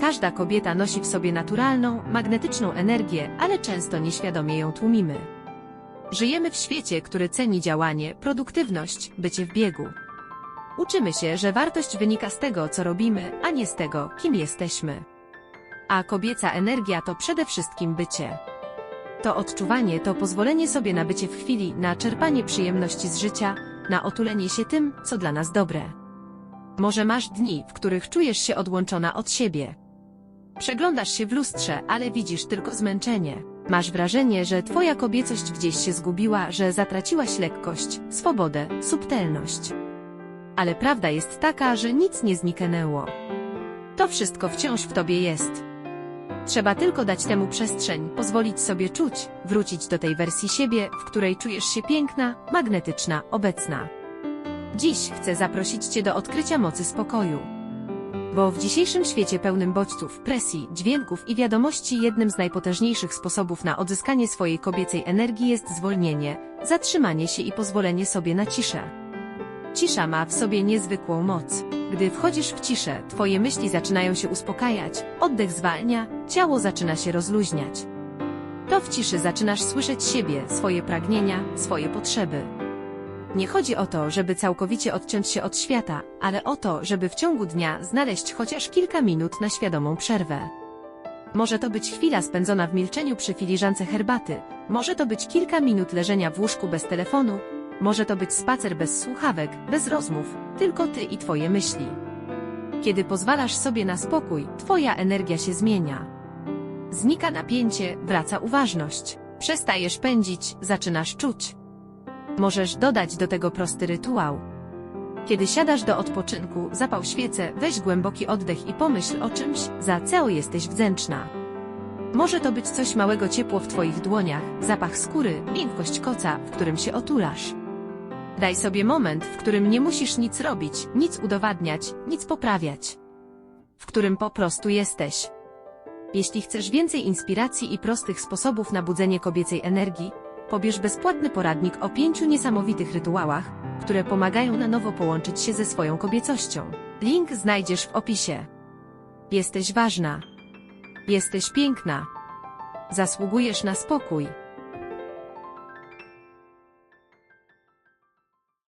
Każda kobieta nosi w sobie naturalną, magnetyczną energię, ale często nieświadomie ją tłumimy. Żyjemy w świecie, który ceni działanie, produktywność, bycie w biegu. Uczymy się, że wartość wynika z tego, co robimy, a nie z tego, kim jesteśmy. A kobieca energia to przede wszystkim bycie. To odczuwanie to pozwolenie sobie na bycie w chwili, na czerpanie przyjemności z życia, na otulenie się tym, co dla nas dobre. Może masz dni, w których czujesz się odłączona od siebie. Przeglądasz się w lustrze, ale widzisz tylko zmęczenie. Masz wrażenie, że twoja kobiecość gdzieś się zgubiła, że zatraciłaś lekkość, swobodę, subtelność. Ale prawda jest taka, że nic nie zniknęło. To wszystko wciąż w tobie jest. Trzeba tylko dać temu przestrzeń, pozwolić sobie czuć, wrócić do tej wersji siebie, w której czujesz się piękna, magnetyczna, obecna. Dziś chcę zaprosić Cię do odkrycia mocy spokoju. Bo w dzisiejszym świecie pełnym bodźców, presji, dźwięków i wiadomości jednym z najpotężniejszych sposobów na odzyskanie swojej kobiecej energii jest zwolnienie, zatrzymanie się i pozwolenie sobie na ciszę. Cisza ma w sobie niezwykłą moc. Gdy wchodzisz w ciszę, twoje myśli zaczynają się uspokajać, oddech zwalnia, ciało zaczyna się rozluźniać. To w ciszy zaczynasz słyszeć siebie, swoje pragnienia, swoje potrzeby. Nie chodzi o to, żeby całkowicie odciąć się od świata, ale o to, żeby w ciągu dnia znaleźć chociaż kilka minut na świadomą przerwę. Może to być chwila spędzona w milczeniu przy filiżance herbaty, może to być kilka minut leżenia w łóżku bez telefonu, może to być spacer bez słuchawek, bez rozmów, tylko ty i twoje myśli. Kiedy pozwalasz sobie na spokój, twoja energia się zmienia. Znika napięcie, wraca uważność. Przestajesz pędzić, zaczynasz czuć. Możesz dodać do tego prosty rytuał. Kiedy siadasz do odpoczynku, zapał świecę, weź głęboki oddech i pomyśl o czymś, za co jesteś wdzięczna. Może to być coś małego ciepło w Twoich dłoniach, zapach skóry, miękkość koca, w którym się otulasz. Daj sobie moment, w którym nie musisz nic robić, nic udowadniać, nic poprawiać. W którym po prostu jesteś. Jeśli chcesz więcej inspiracji i prostych sposobów na budzenie kobiecej energii, pobierz bezpłatny poradnik o pięciu niesamowitych rytuałach, które pomagają na nowo połączyć się ze swoją kobiecością. Link znajdziesz w opisie. Jesteś ważna. Jesteś piękna. Zasługujesz na spokój.